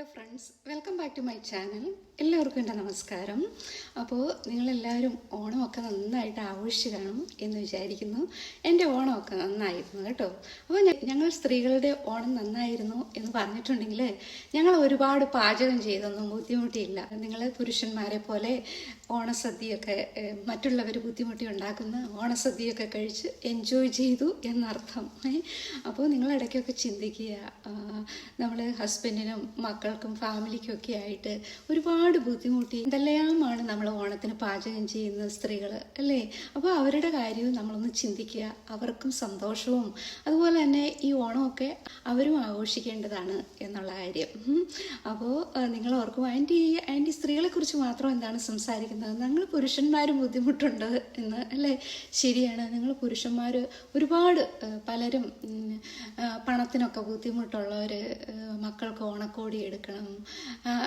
Hello friends welcome back to my channel. എല്ലാവർക്കും എന്റെ നമസ്കാരം. അപ്പോൾ നിങ്ങളെല്ലാവരും ഓണമൊക്കെ നന്നായിട്ട് ആഘോഷിച്ച് കാണും എന്ന് വിചാരിക്കുന്നു. എന്റെ ഓണമൊക്കെ നന്നായിരുന്നു കേട്ടോ. അപ്പോൾ ഞങ്ങൾ സ്ത്രീകളുടെ ഓണം നന്നായിരുന്നു എന്ന് പറഞ്ഞിട്ടുണ്ടെങ്കിൽ ഞങ്ങൾ ഒരുപാട് പാചകം ചെയ്തൊന്നും ബുദ്ധിമുട്ടിയില്ല. നിങ്ങൾ പുരുഷന്മാരെ പോലെ ഓണസദ്യയൊക്കെ മറ്റുള്ളവർ ബുദ്ധിമുട്ടി ഉണ്ടാക്കുന്ന ഓണസദ്യയൊക്കെ കഴിച്ച് എൻജോയ് ചെയ്തു എന്നർത്ഥം. അപ്പോൾ നിങ്ങൾ ഇടയ്ക്കൊക്കെ ചിന്തിക്കുക നമ്മൾ ഹസ്ബൻഡിനും മക്കൾക്കും ഫാമിലിക്കും ഒക്കെ ആയിട്ട് ഒരുപാട് ബുദ്ധിമുട്ടി എന്തെല്ലാമാണ് നമ്മൾ ഓണത്തിന് പാചകം ചെയ്യുന്ന സ്ത്രീകൾ അല്ലേ? അപ്പോൾ അവരുടെ കാര്യവും നമ്മളൊന്ന് ചിന്തിക്കുക. അവർക്കും സന്തോഷവും. അതുപോലെ തന്നെ ഈ ഓണമൊക്കെ അവരും ആഘോഷിക്കേണ്ടതാണ് എന്നുള്ള കാര്യം. അപ്പോൾ നിങ്ങൾ ഓർക്കും ആന്റി ആന്റി സ്ത്രീകളെക്കുറിച്ച് മാത്രം എന്താണ് സംസാരിക്കുന്നത്? ഞങ്ങൾ പുരുഷന്മാരും ബുദ്ധിമുട്ടുണ്ട് എന്ന് അല്ലേ? ശരിയാണ്. നിങ്ങൾ പുരുഷന്മാർ ഒരുപാട് പലരും പണത്തിനൊക്കെ ബുദ്ധിമുട്ടുള്ളവർ മക്കൾക്ക് ഓണക്കോടി എടുക്കണം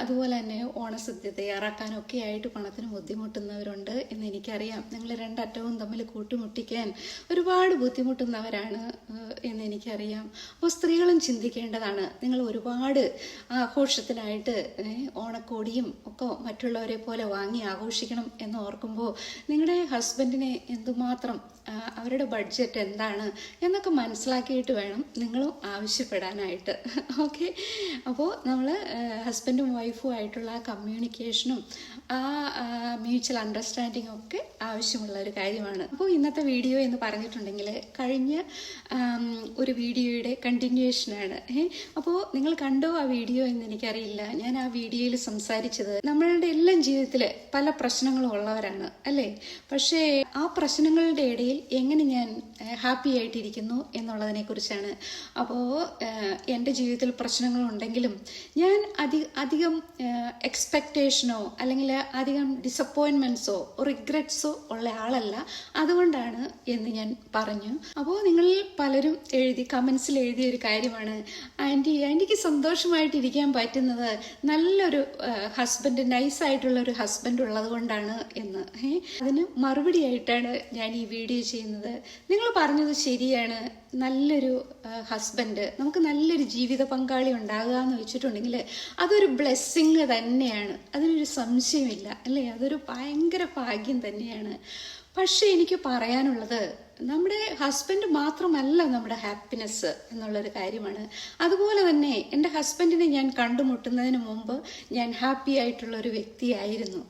അതുപോലെ തന്നെ ഓണസദ്യ തയ്യാറാക്കാനൊക്കെ ആയിട്ട് പണത്തിന് ബുദ്ധിമുട്ടുന്നവരുണ്ട് എന്ന് എനിക്കറിയാം. നിങ്ങൾ രണ്ടറ്റവും തമ്മിൽ കൂട്ടുമുട്ടിക്കാൻ ഒരുപാട് ബുദ്ധിമുട്ടുന്നവരാണ് എന്ന് എനിക്കറിയാം. അപ്പോൾ സ്ത്രീകളും ചിന്തിക്കേണ്ടതാണ്. നിങ്ങൾ ഒരുപാട് ആഘോഷത്തിനായിട്ട് ഓണക്കോടിയും ഒക്കെ മറ്റുള്ളവരെ പോലെ വാങ്ങി ആഘോഷിക്കണം എന്ന് ഓർക്കുമ്പോൾ നിങ്ങളുടെ ഹസ്ബൻഡിനെ എന്തുമാത്രം അവരുടെ ബഡ്ജറ്റ് എന്താണ് എന്നൊക്കെ മനസ്സിലാക്കിയിട്ട് വേണം നിങ്ങളും ആവശ്യപ്പെടാനായിട്ട്. ഓക്കെ അപ്പോൾ നമ്മൾ ഹസ്ബൻഡും വൈഫും ആയിട്ടുള്ള കമ്മ്യൂണിക്കേഷനും ആ മ്യൂച്വൽ അണ്ടർസ്റ്റാൻഡിംഗ് ഒക്കെ ആവശ്യമുള്ള ഒരു കാര്യമാണ്. അപ്പോൾ ഇന്നത്തെ വീഡിയോ എന്ന് പറഞ്ഞിട്ടുണ്ടെങ്കിൽ കഴിഞ്ഞ ഒരു വീഡിയോയുടെ കണ്ടിന്യൂഷനാണ് അപ്പോൾ നിങ്ങൾ കണ്ടോ ആ വീഡിയോ എന്ന് എനിക്കറിയില്ല. ഞാൻ ആ വീഡിയോയിൽ സംസാരിച്ചത് നമ്മളുടെ എല്ലാം ജീവിതത്തിൽ പല പ്രശ്നങ്ങളും ഉള്ളവരാണ് അല്ലേ? പക്ഷേ ആ പ്രശ്നങ്ങളുടെ ഇടയിൽ എങ്ങനെ ഞാൻ ഹാപ്പി ആയിട്ടിരിക്കുന്നു എന്നുള്ളതിനെ കുറിച്ചാണ്. അപ്പോൾ എന്റെ ജീവിതത്തിൽ പ്രശ്നങ്ങളുണ്ടെങ്കിലും ഞാൻ അധി അധികം എക്സ്പെക്റ്റേഷനോ അല്ലെങ്കിൽ അധികം ഡിസപ്പോയിൻമെന്റ്സോ റിഗ്രറ്റ്സോ ഉള്ള ആളല്ല. അതുകൊണ്ടാണ് എന്ന് ഞാൻ പറഞ്ഞു. അപ്പോൾ നിങ്ങൾ പലരും എഴുതി കമൻസിൽ എഴുതിയ ഒരു കാര്യമാണ്. ആന്റി ആന്റിക്ക് സന്തോഷമായിട്ടിരിക്കാൻ പറ്റുന്നത് നല്ലൊരു ഹസ്ബൻഡ് നൈസായിട്ടുള്ള ഒരു ഹസ്ബൻഡ് ഉള്ളത് കൊണ്ടാണ് എന്ന്? അതിന് മറുപടിയായിട്ടാണ് ഞാൻ ഈ വീഡിയോ ചെയ്യുന്നത്. നിങ്ങൾ പറഞ്ഞത് ശരിയാണ്. നല്ലൊരു ഹസ്ബൻഡ് നമുക്ക് നല്ലൊരു ജീവിത പങ്കാളി ഉണ്ടാകുക എന്ന് വെച്ചിട്ടുണ്ടെങ്കിൽ അതൊരു ബ്ലെസ്സിങ് തന്നെയാണ്. അതിനൊരു സംശയമില്ല അല്ലേ? അതൊരു ഭയങ്കര ഭാഗ്യം തന്നെയാണ്. പക്ഷേ എനിക്ക് പറയാനുള്ളത് നമ്മുടെ ഹസ്ബൻഡ് മാത്രമല്ല നമ്മുടെ ഹാപ്പിനെസ് എന്നുള്ളൊരു കാര്യമാണ്. അതുപോലെ തന്നെ എന്റെ ഹസ്ബൻഡിനെ ഞാൻ കണ്ടുമുട്ടുന്നതിന് മുമ്പ് ഞാൻ ഹാപ്പി ആയിട്ടുള്ള ഒരു വ്യക്തിയായിരുന്നു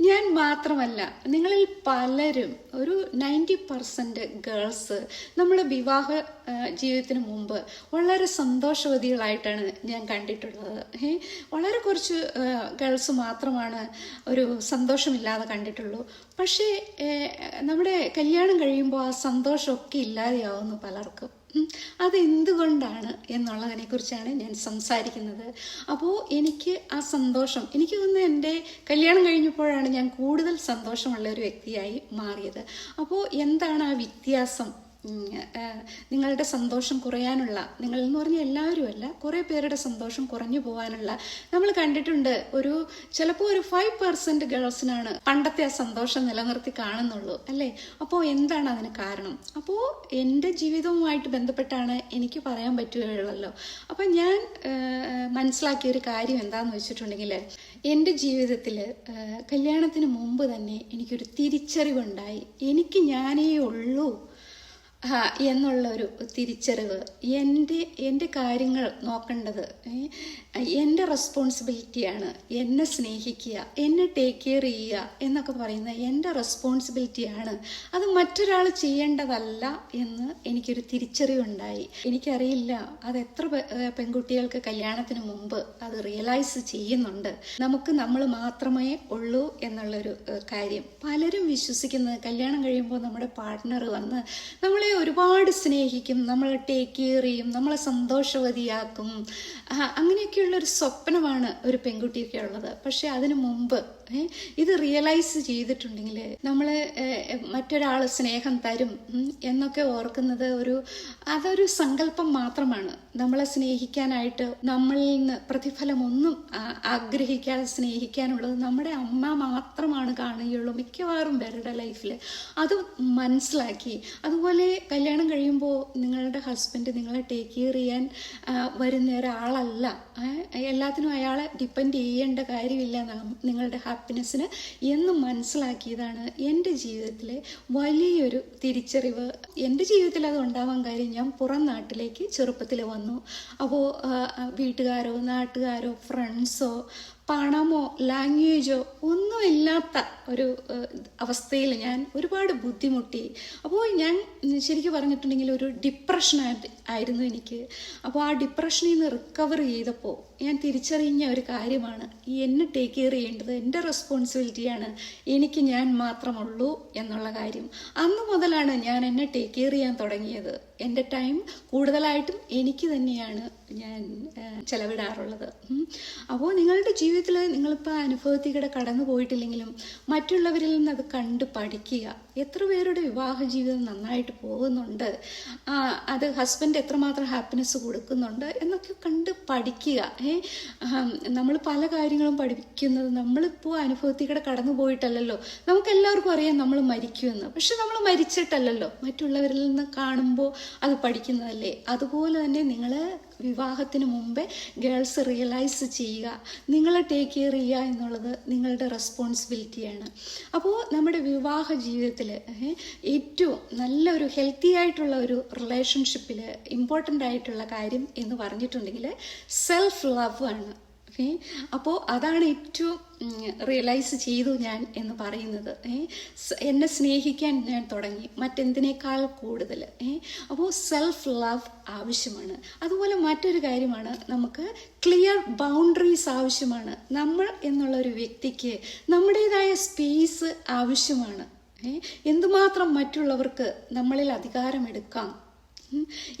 ഞാൻ മാത്രമല്ല നിങ്ങളിൽ പലരും ഒരു നയന്റി പെർസെന്റ് ഗേൾസ് നമ്മുടെ വിവാഹ ജീവിതത്തിന് മുമ്പ് വളരെ സന്തോഷവതികളായിട്ടാണ് ഞാൻ കണ്ടിട്ടുള്ളത്. വളരെ കുറച്ച് ഗേൾസ് മാത്രമാണ് ഒരു സന്തോഷമില്ലാതെ കണ്ടിട്ടുള്ളൂ. പക്ഷേ നമ്മുടെ കല്യാണം കഴിയുമ്പോൾ ആ സന്തോഷമൊക്കെ ഇല്ലാതെയാവുന്നു പലർക്കും. അതെന്തുകൊണ്ടാണ് അത് എന്തുകൊണ്ടാണ് എന്നുള്ളതിനെ കുറിച്ചാണ് ഞാൻ സംസാരിക്കുന്നത്. അപ്പോൾ എനിക്ക് ആ സന്തോഷം എനിക്ക് തോന്നുന്നു എന്റെ കല്യാണം കഴിഞ്ഞപ്പോഴാണ് ഞാൻ കൂടുതൽ സന്തോഷമുള്ള ഒരു വ്യക്തിയായി മാറിയത്. അപ്പോൾ എന്താണ് ആ വ്യത്യാസം? നിങ്ങളുടെ സന്തോഷം കുറയാനുള്ള നിങ്ങൾ എന്ന് പറഞ്ഞാൽ എല്ലാവരും അല്ല കുറേ പേരുടെ സന്തോഷം കുറഞ്ഞു പോകാനുള്ള നമ്മൾ കണ്ടിട്ടുണ്ട് ഒരു ചിലപ്പോൾ ഒരു ഫൈവ് പെർസെന്റ് ഗേൾസിനാണ് പണ്ടത്തെ ആ സന്തോഷം നിലനിർത്തി കാണുന്നുള്ളൂ അല്ലേ? അപ്പോൾ എന്താണ് അതിന് കാരണം? അപ്പോൾ എന്റെ ജീവിതവുമായിട്ട് ബന്ധപ്പെട്ടാണ് എനിക്ക് പറയാൻ പറ്റുകയുള്ളല്ലോ. അപ്പം ഞാൻ മനസ്സിലാക്കിയ ഒരു കാര്യം എന്താണെന്ന് വെച്ചിട്ടുണ്ടെങ്കിൽ എന്റെ ജീവിതത്തിൽ കല്യാണത്തിന് മുമ്പ് തന്നെ എനിക്കൊരു തിരിച്ചറിവുണ്ടായി. എനിക്ക് ഞാനേ ഉള്ളൂ ആ, എന്നുള്ള ഒരു തിരിച്ചറിവ്. എന്റെ എന്റെ കാര്യങ്ങൾ നോക്കേണ്ടത് എന്റെ റെസ്പോൺസിബിലിറ്റിയാണ് എന്നെ സ്നേഹിക്കുക എന്നെ ടേക്ക് കെയർ ചെയ്യുക എന്നൊക്കെ പറയുന്ന എന്റെ റെസ്പോൺസിബിലിറ്റിയാണ് അത് മറ്റൊരാൾ ചെയ്യേണ്ടതല്ല എന്ന് എനിക്കൊരു തിരിച്ചറിവുണ്ടായി. എനിക്കറിയില്ല അത് എത്ര പെൺകുട്ടികൾക്ക് കല്യാണത്തിന് മുമ്പ് അത് റിയലൈസ് ചെയ്യുന്നുണ്ട്. നമുക്ക് നമ്മൾ മാത്രമേ ഉള്ളൂ എന്നുള്ളൊരു കാര്യം. പലരും വിശ്വസിക്കുന്നത് കല്യാണം കഴിയുമ്പോൾ നമ്മുടെ പാർട്ട്ണർ വന്ന് നമ്മളെ ഒരുപാട് സ്നേഹിക്കും നമ്മളെ ടേക്ക് കെയർ ചെയ്യും നമ്മളെ സന്തോഷവതിയാക്കും. അങ്ങനെയൊക്കെയുള്ള ഒരു സ്വപ്നമാണ് ഒരു പെൺകുട്ടിയൊക്കെ ഉള്ളത്. പക്ഷെ അതിനു മുമ്പ് ഇത് റിയലൈസ് ചെയ്തിട്ടുണ്ടെങ്കിൽ നമ്മൾ മറ്റൊരാൾ സ്നേഹം തരും എന്നൊക്കെ ഓർക്കുന്നത് ഒരു അതൊരു സങ്കല്പം മാത്രമാണ്. നമ്മളെ സ്നേഹിക്കാനായിട്ട് നമ്മളിൽ നിന്ന് പ്രതിഫലമൊന്നും ആഗ്രഹിക്കാതെ സ്നേഹിക്കാനുള്ളത് നമ്മുടെ അമ്മ മാത്രമാണ് കാണുകയുള്ളൂ മിക്കവാറും പേരുടെ ലൈഫിൽ അത് മനസ്സിലാക്കി. അതുപോലെ കല്യാണം കഴിയുമ്പോൾ നിങ്ങളുടെ ഹസ്ബൻഡ് നിങ്ങളെ ടേക്ക് കെയർ ചെയ്യാൻ വരുന്ന ഒരാളല്ല. എല്ലാത്തിനും അയാളെ ഡിപ്പെൻഡ് ചെയ്യേണ്ട കാര്യമില്ല നിങ്ങളുടെ ഹാപ്പിനെസ്സിന് എന്ന് മനസ്സിലാക്കിയതാണ് എന്റെ ജീവിതത്തിലെ വലിയൊരു തിരിച്ചറിവ്. എന്റെ ജീവിതത്തിൽ അത് ഉണ്ടാവാൻ കാര്യം ഞാൻ പുറം നാട്ടിലേക്ക് ചെറുപ്പത്തിൽ വന്നു. അപ്പോൾ വീട്ടുകാരോ നാട്ടുകാരോ ഫ്രണ്ട്സോ പണമോ ലാംഗ്വേജോ ഒന്നുമില്ലാത്ത ഒരു അവസ്ഥയിൽ ഞാൻ ഒരുപാട് ബുദ്ധിമുട്ടി. അപ്പോൾ ഞാൻ ശരിക്കും പറഞ്ഞിട്ടുണ്ടെങ്കിൽ ഒരു ഡിപ്രഷൻ ആയിരുന്നു എനിക്ക്. അപ്പോൾ ആ ഡിപ്രഷനിൽ നിന്ന് റിക്കവർ ചെയ്തപ്പോൾ ഞാൻ തിരിച്ചറിഞ്ഞ ഒരു കാര്യമാണ്. ഈ എന്നെ ടേക്ക് കെയർ ചെയ്യേണ്ടത് എന്റെ റെസ്പോൺസിബിലിറ്റിയാണ് എനിക്ക് ഞാൻ മാത്രമുള്ളൂ എന്നുള്ള കാര്യം. അന്ന് മുതലാണ് ഞാൻ എന്നെ ടേക്ക് കെയർ ചെയ്യാൻ തുടങ്ങിയത്. എന്റെ ടൈം കൂടുതലായിട്ടും എനിക്ക് തന്നെയാണ് ഞാൻ ചെലവിടാറുള്ളത്. അപ്പോൾ നിങ്ങളുടെ ജീവിതത്തിൽ നിങ്ങളിപ്പോൾ അനുഭവത്തിലൂടെ കടന്നു പോയിട്ടില്ലെങ്കിലും മറ്റുള്ളവരിൽ നിന്ന് അത് കണ്ട് പഠിക്കുക. എത്ര പേരുടെ വിവാഹ ജീവിതം നന്നായിട്ട് പോകുന്നുണ്ട്. അത് ഹസ്ബൻഡ് എത്രമാത്രം ഹാപ്പിനെസ് കൊടുക്കുന്നുണ്ട് എന്നൊക്കെ കണ്ട് പഠിക്കുക. നമ്മൾ പല കാര്യങ്ങളും പഠിക്കുന്നത് നമ്മളിപ്പോൾ അനുഭവത്തിലൂടെ കടന്നു പോയിട്ടല്ലല്ലോ. നമുക്ക് എല്ലാവർക്കും അറിയാം നമ്മൾ മരിക്കുമെന്ന്. പക്ഷെ നമ്മൾ മരിച്ചിട്ടല്ലല്ലോ. മറ്റുള്ളവരിൽ നിന്ന് കാണുമ്പോൾ അത് പഠിക്കുന്നതല്ലേ? അതുപോലെ തന്നെ നിങ്ങൾ വിവാഹത്തിന് മുമ്പേ ഗേൾസ് റിയലൈസ് ചെയ്യുക. നിങ്ങളെ ടേക്ക് കെയർ ചെയ്യുക എന്നുള്ളത് നിങ്ങളുടെ റെസ്പോൺസിബിലിറ്റിയാണ്. അപ്പോൾ നമ്മുടെ വിവാഹ ജീവിതത്തിൽ ഏറ്റവും നല്ലൊരു ഹെൽത്തി ആയിട്ടുള്ള ഒരു റിലേഷൻഷിപ്പിൽ ഇമ്പോർട്ടന്റ് ആയിട്ടുള്ള കാര്യം എന്ന് പറഞ്ഞിട്ടുണ്ടെങ്കിൽ സെൽഫ് ലവ് ആണ്. ഓക്കെ അപ്പോൾ അതാണ് ഏറ്റവും റിയലൈസ് ചെയ്തു ഞാൻ എന്ന് പറയുന്നത്. ഏ? എന്നെ സ്നേഹിക്കാൻ ഞാൻ തുടങ്ങി. മറ്റെന്തിനേക്കാൾ കൂടുതൽ. ഏ? അപ്പോൾ സെൽഫ് ലവ് ആവശ്യമാണ്. അതുപോലെ മറ്റൊരു കാര്യമാണ് നമുക്ക് ക്ലിയർ ബൗണ്ടറീസ് ആവശ്യമാണ്. നമ്മൾ എന്നുള്ള ഒരു വ്യക്തിക്ക് നമ്മുടേതായ സ്പേസ് ആവശ്യമാണ്. ഏ? എന്തുമാത്രം മറ്റുള്ളവർക്ക് നമ്മളിൽ അധികാരമെടുക്കാം.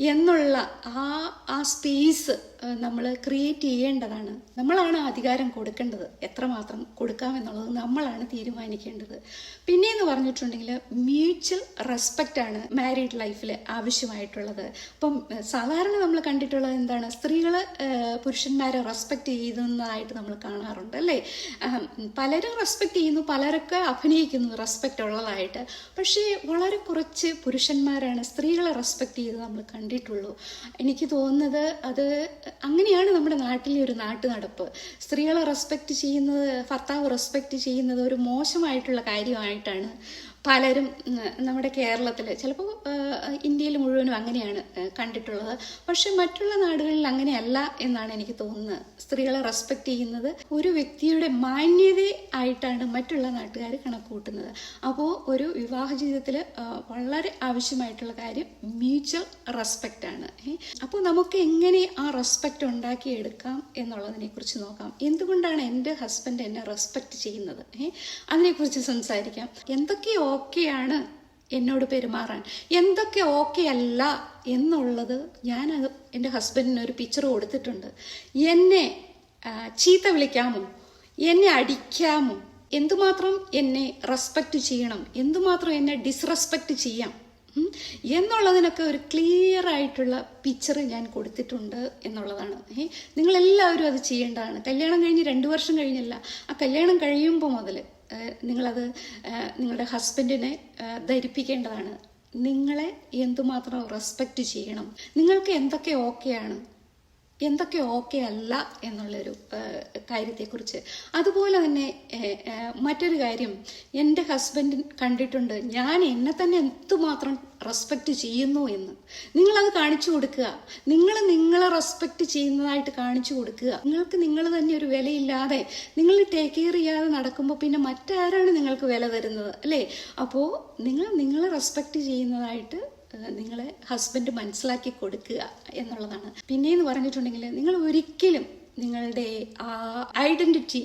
എന്നുള്ള ആ ആ സ്പേസ് നമ്മൾ ക്രിയേറ്റ് ചെയ്യേണ്ടതാണ്. നമ്മളാണ് അധികാരം കൊടുക്കേണ്ടത്. എത്രമാത്രം കൊടുക്കാമെന്നുള്ളത് നമ്മളാണ് തീരുമാനിക്കേണ്ടത്. പിന്നെ എന്ന് പറഞ്ഞിട്ടുണ്ടെങ്കിൽ മ്യൂച്വൽ റെസ്പെക്റ്റ് ആണ് മാരീഡ് ലൈഫിൽ ആവശ്യമായിട്ടുള്ളത്. അപ്പം സാധാരണ നമ്മൾ കണ്ടിട്ടുള്ളത് എന്താണ്? സ്ത്രീകൾ പുരുഷന്മാരെ റെസ്പെക്റ്റ് ചെയ്യുന്നതായിട്ട് നമ്മൾ കാണാറുണ്ട് അല്ലേ? പലരും റെസ്പെക്റ്റ് ചെയ്യുന്നു പലരൊക്കെ അഭിനയിക്കുന്നു റെസ്പെക്റ്റ് ഉള്ളതായിട്ട്. പക്ഷേ വളരെ കുറച്ച് പുരുഷന്മാരാണ് സ്ത്രീകളെ റെസ്പെക്റ്റ് ചെയ്ത് നമ്മൾ കണ്ടിട്ടുള്ളൂ. എനിക്ക് തോന്നുന്നത് അത് അങ്ങനെയാണ് നമ്മുടെ നാട്ടിലെ ഒരു നാട്ടു നടപ്പ് സ്ത്രീകളെ റെസ്പെക്റ്റ് ചെയ്യുന്നത് ഭർത്താവ് റെസ്പെക്റ്റ് ചെയ്യുന്നത് ഒരു മോശമായിട്ടുള്ള കാര്യമായിട്ടാണ് പലരും നമ്മുടെ കേരളത്തിൽ ചിലപ്പോൾ ഇന്ത്യയിൽ മുഴുവനും അങ്ങനെയാണ് കണ്ടിട്ടുള്ളത്. പക്ഷെ മറ്റുള്ള നാടുകളിൽ അങ്ങനെയല്ല എന്നാണ് എനിക്ക് തോന്നുന്നത്. സ്ത്രീകളെ റെസ്പെക്റ്റ് ചെയ്യുന്നത് ഒരു വ്യക്തിയുടെ മാന്യത ആയിട്ടാണ് മറ്റുള്ള നാട്ടുകാർ കണക്കൂട്ടുന്നത് അപ്പോൾ ഒരു വിവാഹ ജീവിതത്തിൽ വളരെ ആവശ്യമായിട്ടുള്ള കാര്യം മ്യൂച്വൽ റെസ്പെക്റ്റ് ആണ്. അപ്പോൾ നമുക്ക് എങ്ങനെ ആ റെസ്പെക്റ്റ് ഉണ്ടാക്കിയെടുക്കാം എന്നുള്ളതിനെ കുറിച്ച് നോക്കാം. എന്തുകൊണ്ടാണ് എന്റെ ഹസ്ബൻഡ് എന്നെ റെസ്പെക്റ്റ് ചെയ്യുന്നത്? അതിനെക്കുറിച്ച് സംസാരിക്കാം. എന്തൊക്കെ ഓക്കെയാണ് എന്നോട് പെരുമാറാൻ. എന്തൊക്കെ ഓക്കെ അല്ല എന്നുള്ളത് ഞാൻ അത് എന്റെ ഹസ്ബൻഡിന് ഒരു പിക്ചർ കൊടുത്തിട്ടുണ്ട്. എന്നെ ചീത്ത വിളിക്കാമോ? എന്നെ അടിക്കാമോ? എന്തുമാത്രം എന്നെ റെസ്പെക്റ്റ് ചെയ്യണം? എന്തുമാത്രം എന്നെ ഡിസ്റെസ്പെക്റ്റ് ചെയ്യാം. എന്നുള്ളതിനൊക്കെ ഒരു ക്ലിയർ ആയിട്ടുള്ള പിക്ചർ ഞാൻ കൊടുത്തിട്ടുണ്ട് എന്നുള്ളതാണ്. നിങ്ങളെല്ലാവരും അത് ചെയ്യേണ്ടതാണ്. കല്യാണം കഴിഞ്ഞ് രണ്ട് വർഷം കഴിഞ്ഞല്ല. ആ കല്യാണം കഴിയുമ്പോൾ മുതൽ നിങ്ങളത് നിങ്ങളുടെ ഹസ്ബൻഡിനെ ധരിപ്പിക്കേണ്ടതാണ്. നിങ്ങളെ എന്തുമാത്രം റെസ്പെക്റ്റ് ചെയ്യണം? നിങ്ങൾക്ക് എന്തൊക്കെ ഓക്കെയാണ്? എന്തൊക്കെ ഓക്കെ അല്ല എന്നുള്ളൊരു കാര്യത്തെക്കുറിച്ച്. അതുപോലെ തന്നെ മറ്റൊരു കാര്യം. എന്റെ ഹസ്ബൻഡ് കണ്ടിട്ടുണ്ട് ഞാൻ എന്നെ തന്നെ എന്തുമാത്രം റെസ്പെക്റ്റ് ചെയ്യുന്നു എന്ന്. നിങ്ങളത് കാണിച്ചു കൊടുക്കുക. നിങ്ങൾ നിങ്ങളെ റെസ്പെക്റ്റ് ചെയ്യുന്നതായിട്ട് കാണിച്ചു കൊടുക്കുക. നിങ്ങൾക്ക് നിങ്ങൾ തന്നെ ഒരു വിലയില്ലാതെ നിങ്ങൾ ടേക്ക് കെയർ ചെയ്യാതെ നടക്കുമ്പോൾ പിന്നെ മറ്റാരാണ് നിങ്ങൾക്ക് വില തരുന്നത് അല്ലേ? അപ്പോൾ നിങ്ങൾ നിങ്ങളെ റെസ്പെക്റ്റ് ചെയ്യുന്നതായിട്ട് ഏഹ് നിങ്ങളെ ഹസ്ബൻഡ് മനസ്സിലാക്കി കൊടുക്കുക എന്നുള്ളതാണ് പിന്നെയെന്ന് പറഞ്ഞിട്ടുണ്ടെങ്കിൽ നിങ്ങൾ ഒരിക്കലും നിങ്ങളുടെ ആ ഐഡന്റിറ്റി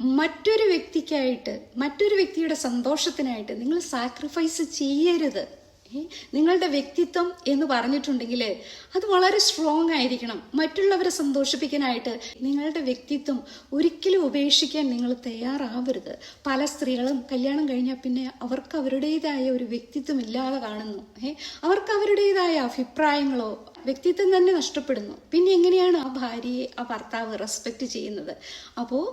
മറ്റൊരു വ്യക്തിക്കായിട്ട് മറ്റൊരു വ്യക്തിയുടെ സന്തോഷത്തിനായിട്ട് നിങ്ങൾ സാക്രിഫൈസ് ചെയ്യരുത്? നിങ്ങളുടെ വ്യക്തിത്വം എന്ന് പറഞ്ഞിട്ടുണ്ടെങ്കിൽ അത് വളരെ സ്ട്രോങ് ആയിരിക്കണം. മറ്റുള്ളവരെ സന്തോഷിപ്പിക്കാനായിട്ട് നിങ്ങളുടെ വ്യക്തിത്വം ഒരിക്കലും ഉപേക്ഷിക്കാൻ നിങ്ങൾ തയ്യാറാവരുത്. പല സ്ത്രീകളും കല്യാണം കഴിഞ്ഞാൽ പിന്നെ അവർക്ക് അവരുടേതായ ഒരു വ്യക്തിത്വം ഇല്ലാതെ കാണുന്നു. അവർക്ക് അവരുടേതായ അഭിപ്രായങ്ങളോ വ്യക്തിത്വം തന്നെ നഷ്ടപ്പെടുന്നു. പിന്നെ എങ്ങനെയാണ് ആ ഭാര്യയെ ആ ഭർത്താവ് റെസ്പെക്റ്റ് ചെയ്യുന്നത്? അപ്പോൾ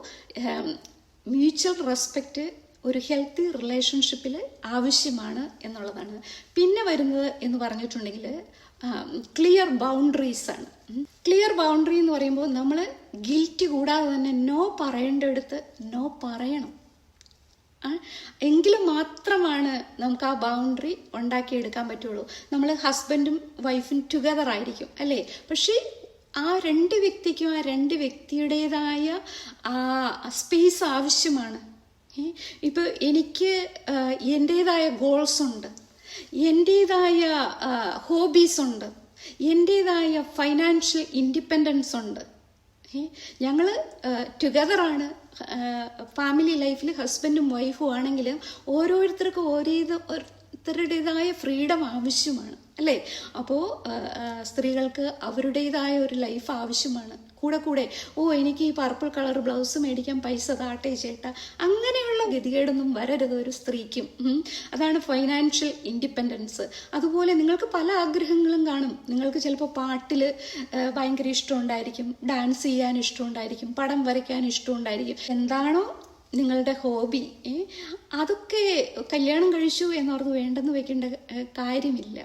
മ്യൂച്വൽ റെസ്പെക്റ്റ് ഒരു ഹെൽത്തി റിലേഷൻഷിപ്പിൽ ആവശ്യമാണ് എന്നുള്ളതാണ്. പിന്നെ വരുന്നത് എന്ന് പറഞ്ഞിട്ടുണ്ടെങ്കിൽ ക്ലിയർ ബൗണ്ടറീസ് ആണ്. ക്ലിയർ ബൗണ്ടറി എന്ന് പറയുമ്പോൾ നമ്മൾ ഗിൽറ്റ് കൂടാതെ തന്നെ നോ പറയേണ്ടടുത്ത് നോ പറയണം. എങ്കിലും മാത്രമാണ് നമുക്ക് ആ ബൗണ്ടറി ഉണ്ടാക്കിയെടുക്കാൻ പറ്റുള്ളൂ. നമ്മൾ ഹസ്ബൻഡും വൈഫും ടുഗദർ ആയിരിക്കും അല്ലേ? പക്ഷേ ആ രണ്ട് വ്യക്തിക്കും ആ രണ്ട് വ്യക്തിയുടേതായ ആ സ്പേസ് ആവശ്യമാണ്. ഏ, ഇപ്പൊ എനിക്ക് എന്റേതായ ഗോൾസ് ഉണ്ട്. എന്റേതായ ഹോബീസ് ഉണ്ട്. എന്റേതായ ഫൈനാൻഷ്യൽ ഇൻഡിപെൻഡൻസ് ഉണ്ട്. ഞങ്ങൾ ടുഗദറാണ് ഫാമിലി ലൈഫിൽ ഹസ്ബൻഡും വൈഫും ആണെങ്കിലും ഓരോരുത്തർക്കും ഓരോ ഓരോരുത്തരുടേതായ ഫ്രീഡം ആവശ്യമാണ് അല്ലേ? അപ്പോൾ സ്ത്രീകൾക്ക് അവരുടേതായ ഒരു ലൈഫ് ആവശ്യമാണ്. കൂടെ കൂടെ ഓ എനിക്ക് ഈ പർപ്പിൾ കളർ ബ്ലൗസ് മേടിക്കാൻ പൈസ താട്ടെ ചേട്ട. അങ്ങനെയുള്ള ഗതികേടൊന്നും വരരുത് ഒരു സ്ത്രീക്കും. അതാണ് ഫൈനാൻഷ്യൽ ഇൻഡിപെൻഡൻസ്. അതുപോലെ നിങ്ങൾക്ക് പല ആഗ്രഹങ്ങളും കാണും. നിങ്ങൾക്ക് ചിലപ്പോൾ പാട്ടിൽ ഭയങ്കര ഇഷ്ടമുണ്ടായിരിക്കും ഡാൻസ് ചെയ്യാൻ ഇഷ്ടമുണ്ടായിരിക്കും പടം വരയ്ക്കാൻ ഇഷ്ടമുണ്ടായിരിക്കും എന്താണോ നിങ്ങളുടെ ഹോബി അതൊക്കെ കല്യാണം കഴിച്ചു എന്നോർത്ത് വേണ്ടെന്ന് വെക്കേണ്ട കാര്യമില്ല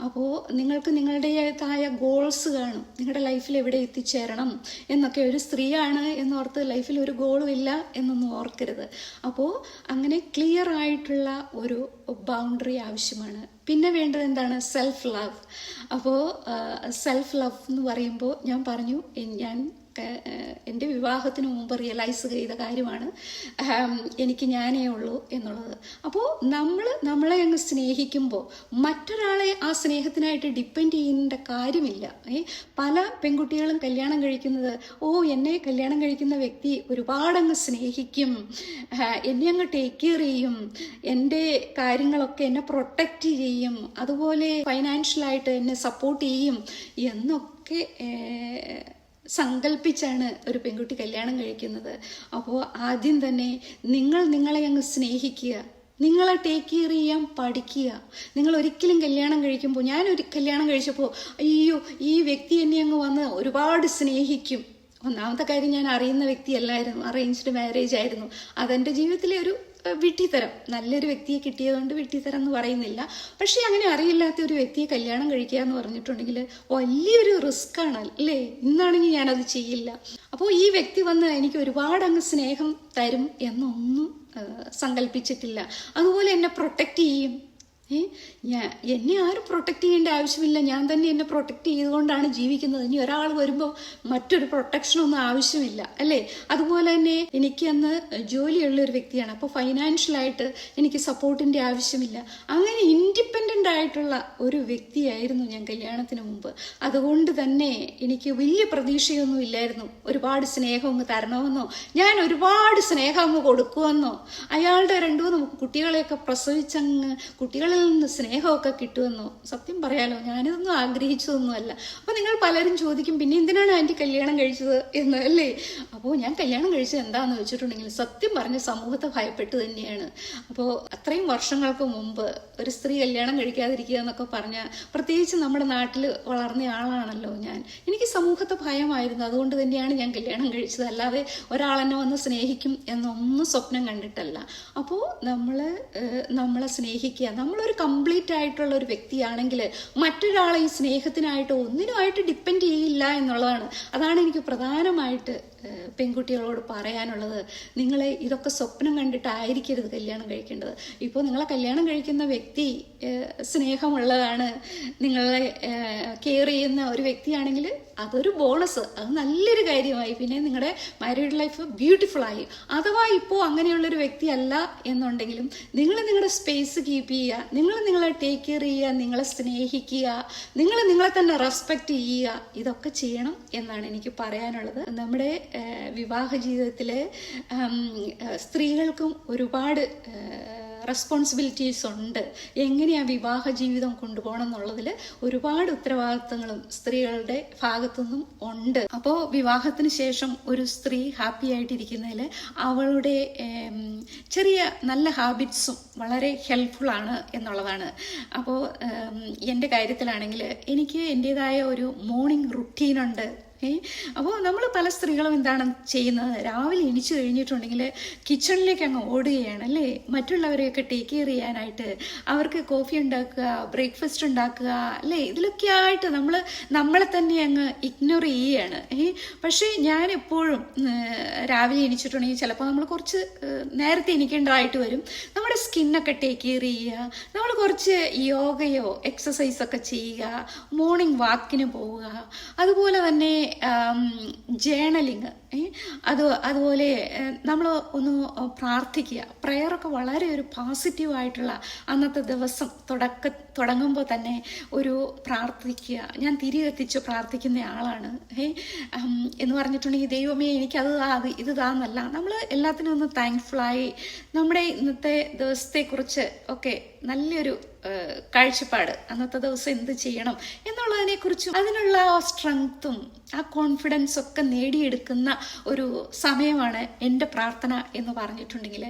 അപ്പോൾ നിങ്ങൾക്ക് നിങ്ങളുടേതായ ഗോൾസ് കാണും. നിങ്ങളുടെ ലൈഫിൽ എവിടെ എത്തിച്ചേരണം എന്നൊക്കെ ഒരു സ്ത്രീയാണ് എന്നോർത്ത് ലൈഫിൽ ഒരു ഗോളും ഇല്ല എന്നൊന്നും ഓർക്കരുത്. അപ്പോൾ അങ്ങനെ ക്ലിയർ ആയിട്ടുള്ള ഒരു ബൗണ്ടറി ആവശ്യമാണ്. പിന്നെ വേണ്ടത് എന്താണ്? സെൽഫ് ലവ് അപ്പോൾ സെൽഫ് ലവ് എന്ന് പറയുമ്പോൾ ഞാൻ പറഞ്ഞു ഞാൻ എന്റെ വിവാഹത്തിന് മുമ്പ് റിയലൈസ് ചെയ്ത കാര്യമാണ് എനിക്ക് ഞാനേ ഉള്ളൂ എന്നുള്ളത്. അപ്പോൾ നമ്മൾ നമ്മളെ അങ്ങ് സ്നേഹിക്കുമ്പോൾ മറ്റൊരാളെ ആ സ്നേഹത്തിനായിട്ട് ഡിപ്പെൻഡ് ചെയ്യേണ്ട കാര്യമില്ല. പല പെൺകുട്ടികളും കല്യാണം കഴിക്കുന്നത് ഓ എന്നെ കല്യാണം കഴിക്കുന്ന വ്യക്തി ഒരുപാടങ്ങ് സ്നേഹിക്കും എന്നെ അങ്ങ് ടേക്ക് കെയർ ചെയ്യും എന്റെ കാര്യങ്ങളൊക്കെ എന്നെ പ്രൊട്ടക്റ്റ് ചെയ്യും അതുപോലെ ഫൈനാൻഷ്യലായിട്ട് എന്നെ സപ്പോർട്ട് ചെയ്യും എന്നൊക്കെ സങ്കല്പിച്ചാണ് ഒരു പെൺകുട്ടി കല്യാണം കഴിക്കുന്നത്. അപ്പോൾ ആദ്യം തന്നെ നിങ്ങൾ നിങ്ങളെ അങ്ങ് സ്നേഹിക്കുക. നിങ്ങളെ ടേക്ക് കെയർ ചെയ്യാൻ പഠിക്കുക. നിങ്ങൾ ഒരിക്കലും കല്യാണം കഴിക്കുമ്പോൾ ഞാൻ ഒരു കല്യാണം കഴിച്ചപ്പോൾ അയ്യോ ഈ വ്യക്തി എന്നെ അങ്ങ് വന്ന് ഒരുപാട് സ്നേഹിക്കും. ഒന്നാമത്തെ കാര്യം ഞാൻ അറിയുന്ന വ്യക്തിയല്ലായിരുന്നു. അറേഞ്ച്ഡ് മാരേജ് ആയിരുന്നു. അതെന്റെ ജീവിതത്തിലെ ഒരു ഏഹ്, വിഡ്ഢിത്തരം നല്ലൊരു വ്യക്തിയെ കിട്ടിയതുകൊണ്ട് വിട്ടിത്തരം എന്ന് പറയുന്നില്ല. പക്ഷേ അങ്ങനെ അറിയില്ലാത്ത ഒരു വ്യക്തിയെ കല്യാണം കഴിക്കുക എന്ന് പറഞ്ഞിട്ടുണ്ടെങ്കിൽ വലിയൊരു റിസ്ക് ആണ് അല്ലേ? ഇന്നാണെങ്കിൽ ഞാനത് ചെയ്യില്ല. അപ്പോൾ ഈ വ്യക്തി വന്ന് എനിക്ക് ഒരുപാട് അങ്ങ് സ്നേഹം തരും എന്നൊന്നും സങ്കല്പിച്ചിട്ടില്ല അതുപോലെ എന്നെ പ്രൊട്ടക്റ്റ് ചെയ്യും. ഞാൻ എന്നെ ആരും പ്രൊട്ടക്റ്റ് ചെയ്യേണ്ട ആവശ്യമില്ല. ഞാൻ തന്നെ എന്നെ പ്രൊട്ടക്റ്റ് ചെയ്തുകൊണ്ടാണ് ജീവിക്കുന്നത്. ഇനി ഒരാൾ വരുമ്പോൾ മറ്റൊരു പ്രൊട്ടക്ഷനൊന്നും ആവശ്യമില്ല അല്ലേ? അതുപോലെ തന്നെ എനിക്ക് അന്ന് ജോലിയുള്ള ഒരു വ്യക്തിയാണ്. അപ്പോൾ ഫൈനാൻഷ്യലായിട്ട് എനിക്ക് സപ്പോർട്ടിന്റെ ആവശ്യമില്ല. അങ്ങനെ ഇൻഡിപെൻഡന്റ് ആയിട്ടുള്ള ഒരു വ്യക്തിയായിരുന്നു ഞാൻ കല്യാണത്തിന് മുമ്പ്. അതുകൊണ്ട് തന്നെ എനിക്ക് വലിയ പ്രതീക്ഷയൊന്നും ഇല്ലായിരുന്നു. ഒരുപാട് സ്നേഹം അങ്ങ് തരണമെന്നോ ഞാൻ ഒരുപാട് സ്നേഹം അങ്ങ് കൊടുക്കുമെന്നോ. അയാളുടെ രണ്ടു മൂന്ന് കുട്ടികളെയൊക്കെ പ്രസവിച്ചങ്ങ് കുട്ടികളിൽ നിന്ന് സ്നേഹമൊക്കെ കിട്ടുമെന്നോ? സത്യം പറയാലോ ഞാനിതൊന്നും ആഗ്രഹിച്ചതൊന്നുമല്ല. അപ്പോൾ നിങ്ങൾ പലരും ചോദിക്കും പിന്നെ എന്തിനാണ് ആന്റി കല്യാണം കഴിച്ചത്? എന്ന് അല്ലേ? അപ്പോൾ ഞാൻ കല്യാണം കഴിച്ചത് എന്താണെന്ന് വെച്ചിട്ടുണ്ടെങ്കിൽ സത്യം പറഞ്ഞ സമൂഹത്തെ ഭയപ്പെട്ട് തന്നെയാണ്. അപ്പോൾ അത്രയും വർഷങ്ങൾക്ക് മുമ്പ് ഒരു സ്ത്രീ കല്യാണം കഴിക്കാതിരിക്കുക എന്നൊക്കെ പറഞ്ഞാൽ പ്രത്യേകിച്ച് നമ്മുടെ നാട്ടിൽ വളർന്ന ആളാണല്ലോ ഞാൻ. എനിക്ക് സമൂഹത്തെ ഭയമായിരുന്നു. അതുകൊണ്ട് തന്നെയാണ് ഞാൻ കല്യാണം കഴിച്ചത്. അല്ലാതെ ഒരാളെന്നെ വന്ന് സ്നേഹിക്കും എന്നൊന്നും സ്വപ്നം കണ്ടിട്ടല്ല. അപ്പോൾ നമ്മൾ നമ്മളെ സ്നേഹിക്കുക നമ്മളൊരു കംപ്ലീറ്റ് ആയിട്ടുള്ള ഒരു വ്യക്തിയാണെങ്കിൽ മറ്റൊരാളെ ഈ സ്നേഹത്തിനായിട്ട് ഒന്നിനുമായിട്ട് ഡിപ്പെൻഡ് ചെയ്യില്ല എന്നുള്ളതാണ്. അതാണ് എനിക്ക് പ്രധാനമായിട്ട് പെൺകുട്ടികളോട് പറയാനുള്ളത് നിങ്ങളെ ഇതൊക്കെ സ്വപ്നം കണ്ടിട്ടായിരിക്കരുത് കല്യാണം കഴിക്കേണ്ടത്. ഇപ്പോൾ നിങ്ങളെ കല്യാണം കഴിക്കുന്ന വ്യക്തി സ്നേഹമുള്ളതാണ്. നിങ്ങളെ കെയർ ചെയ്യുന്ന ഒരു വ്യക്തിയാണെങ്കിൽ അതൊരു ബോണസ് അത് നല്ലൊരു കാര്യമായി. പിന്നെ നിങ്ങളുടെ മാരീഡ് ലൈഫ് ബ്യൂട്ടിഫുൾ ആയി. അഥവാ ഇപ്പോൾ അങ്ങനെയുള്ളൊരു വ്യക്തിയല്ല എന്നുണ്ടെങ്കിലും നിങ്ങൾ നിങ്ങളുടെ സ്പേസ് കീപ്പ് ചെയ്യുക നിങ്ങൾ നിങ്ങളെ ടേക്ക് കെയർ ചെയ്യുക നിങ്ങളെ സ്നേഹിക്കുക നിങ്ങൾ നിങ്ങളെ തന്നെ റെസ്പെക്റ്റ് ചെയ്യുക ഇതൊക്കെ ചെയ്യണം എന്നാണ് എനിക്ക് പറയാനുള്ളത്. നമ്മുടെ വിവാഹ ജീവിതത്തിൽ സ്ത്രീകൾക്കും ഒരുപാട് റെസ്പോൺസിബിലിറ്റീസ് ഉണ്ട്. എങ്ങനെയാണ് വിവാഹ ജീവിതം കൊണ്ടുപോകണം എന്നുള്ളതിൽ ഒരുപാട് ഉത്തരവാദിത്തങ്ങളും സ്ത്രീകളുടെ ഭാഗത്തുനിന്നും ഉണ്ട്. അപ്പോൾ വിവാഹത്തിന് ശേഷം ഒരു സ്ത്രീ ഹാപ്പി ആയിട്ടിരിക്കുന്നതിൽ അവളുടെ ചെറിയ നല്ല ഹാബിറ്റ്സും വളരെ ഹെൽപ്ഫുള്ളാണ് എന്നുള്ളതാണ്. അപ്പോൾ എന്റെ കാര്യത്തിലാണെങ്കിൽ എനിക്ക് എന്റേതായ ഒരു മോർണിംഗ് റുട്ടീനുണ്ട് ഏ അപ്പോൾ നമ്മൾ പല സ്ത്രീകളും എന്താണ് ചെയ്യുന്നത്? രാവിലെ എണിച്ചു കഴിഞ്ഞിട്ടുണ്ടെങ്കിൽ കിച്ചണിലേക്ക് അങ്ങ് ഓടുകയാണ് അല്ലേ? മറ്റുള്ളവരെയൊക്കെ ടേക്ക് കെയർ ചെയ്യാനായിട്ട് അവർക്ക് കോഫി ഉണ്ടാക്കുക ബ്രേക്ക്ഫാസ്റ്റ് ഉണ്ടാക്കുക അല്ലേ? ഇതിലൊക്കെ ആയിട്ട് നമ്മൾ നമ്മളെ തന്നെ അങ്ങ് ഇഗ്നോർ ചെയ്യുകയാണ്. ഏ പക്ഷേ ഞാൻ എപ്പോഴും രാവിലെ എണിച്ചിട്ടുണ്ടെങ്കിൽ ചിലപ്പോൾ നമ്മൾ കുറച്ച് നേരത്തെ എണിക്കേണ്ടതായിട്ട് വരും. നമ്മുടെ സ്കിന്നൊക്കെ ടേക്ക് കെയർ ചെയ്യുക നമ്മൾ കുറച്ച് യോഗയോ എക്സസൈസൊക്കെ ചെയ്യുക മോർണിംഗ് വാക്കിന് പോവുക. അതുപോലെ തന്നെ ജേണലിങ് അത് അതുപോലെ നമ്മൾ ഒന്ന് പ്രാർത്ഥിക്കുക. പ്രെയറൊക്കെ വളരെ ഒരു പോസിറ്റീവായിട്ടുള്ള അന്നത്തെ ദിവസം തുടക്ക തുടങ്ങുമ്പോൾ തന്നെ ഒരു പ്രാർത്ഥിക്കുക. ഞാൻ തിരികെത്തിച്ച് പ്രാർത്ഥിക്കുന്ന ആളാണ്. ഏ എന്ന് പറഞ്ഞിട്ടുണ്ടെങ്കിൽ ദൈവമേ എനിക്കത് അത് ഇത് താന്നല്ല. നമ്മൾ എല്ലാത്തിനും ഒന്ന് താങ്ക്ഫുള്ളായി നമ്മുടെ ഇന്നത്തെ ദിവസത്തെക്കുറിച്ച് ഒക്കെ നല്ലൊരു കാഴ്ചപ്പാട് അന്നത്തെ ദിവസം എന്ത് ചെയ്യണം എന്നുള്ളതിനെക്കുറിച്ചും അതിനുള്ള ആ സ്ട്രെങ്ത്തും ആ കോൺഫിഡൻസ് ഒക്കെ നേടിയെടുക്കുന്ന ഒരു സമയമാണ് എന്റെ പ്രാർത്ഥന എന്ന് പറഞ്ഞിട്ടുണ്ടെങ്കിൽ.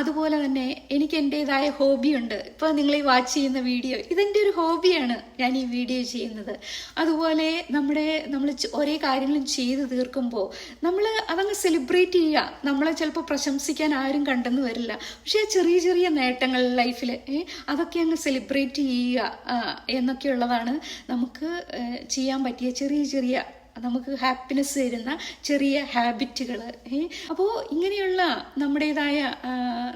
അതുപോലെ തന്നെ എനിക്ക് എന്റെതായ ഹോബിയുണ്ട് ഇപ്പോൾ നിങ്ങൾ ഈ വാച്ച് ചെയ്യുന്ന വീഡിയോ ഇതെന്റെ ഒരു ഹോബിയാണ് ഞാൻ ഈ വീഡിയോ ചെയ്യുന്നത്. അതുപോലെ നമ്മുടെ നമ്മൾ ഒരേ കാര്യങ്ങളും ചെയ്ത് തീർക്കുമ്പോൾ നമ്മൾ അതങ്ങ് സെലിബ്രേറ്റ് ചെയ്യുക. നമ്മളെ ചിലപ്പോൾ പ്രശംസിക്കാൻ ആരും കണ്ടെന്ന് വരില്ല. പക്ഷേ ചെറിയ ചെറിയ നേട്ടങ്ങൾ ലൈഫിൽ അതൊക്കെ അങ്ങ് സെലിബ്രേറ്റ് ചെയ്യുക എന്നൊക്കെയുള്ളതാണ് നമുക്ക് ചെയ്യാൻ പറ്റിയ ചെറിയ ചെറിയ നമുക്ക് ഹാപ്പിനെസ് തരുന്ന ചെറിയ ഹാബിറ്റുകൾ അപ്പോൾ ഇങ്ങനെയുള്ള നമ്മുടേതായ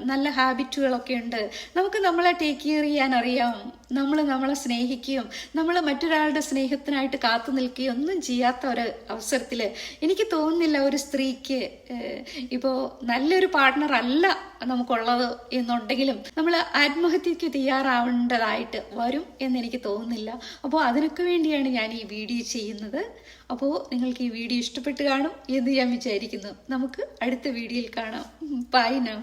നല്ല ഹാബിറ്റുകളൊക്കെ ഉണ്ട്. നമുക്ക് നമ്മളെ ടേക്ക് കെയർ ചെയ്യാൻ അറിയാം. നമ്മൾ നമ്മളെ സ്നേഹിക്കുകയും നമ്മൾ മറ്റൊരാളുടെ സ്നേഹത്തിനായിട്ട് കാത്തു നിൽക്കുകയും ഒന്നും ചെയ്യാത്ത ഒരു അവസരത്തിൽ എനിക്ക് തോന്നുന്നില്ല ഒരു സ്ത്രീക്ക് ഇപ്പോൾ നല്ലൊരു പാർട്ട്ണർ അല്ല നമുക്കുള്ളത് എന്നുണ്ടെങ്കിലും നമ്മൾ ആത്മഹത്യക്ക് തയ്യാറാവേണ്ടതായിട്ട് വരും എന്ന് എനിക്ക് തോന്നുന്നില്ല. അപ്പോൾ അതിനൊക്കെ വേണ്ടിയാണ് ഞാൻ ഈ വീഡിയോ ചെയ്യുന്നത്. അപ്പോൾ നിങ്ങൾക്ക് ഈ വീഡിയോ ഇഷ്ടപ്പെട്ട് കാണും എന്ന് ഞാൻ വിചാരിക്കുന്നു. നമുക്ക് അടുത്ത വീഡിയോയിൽ കാണാം. Buy now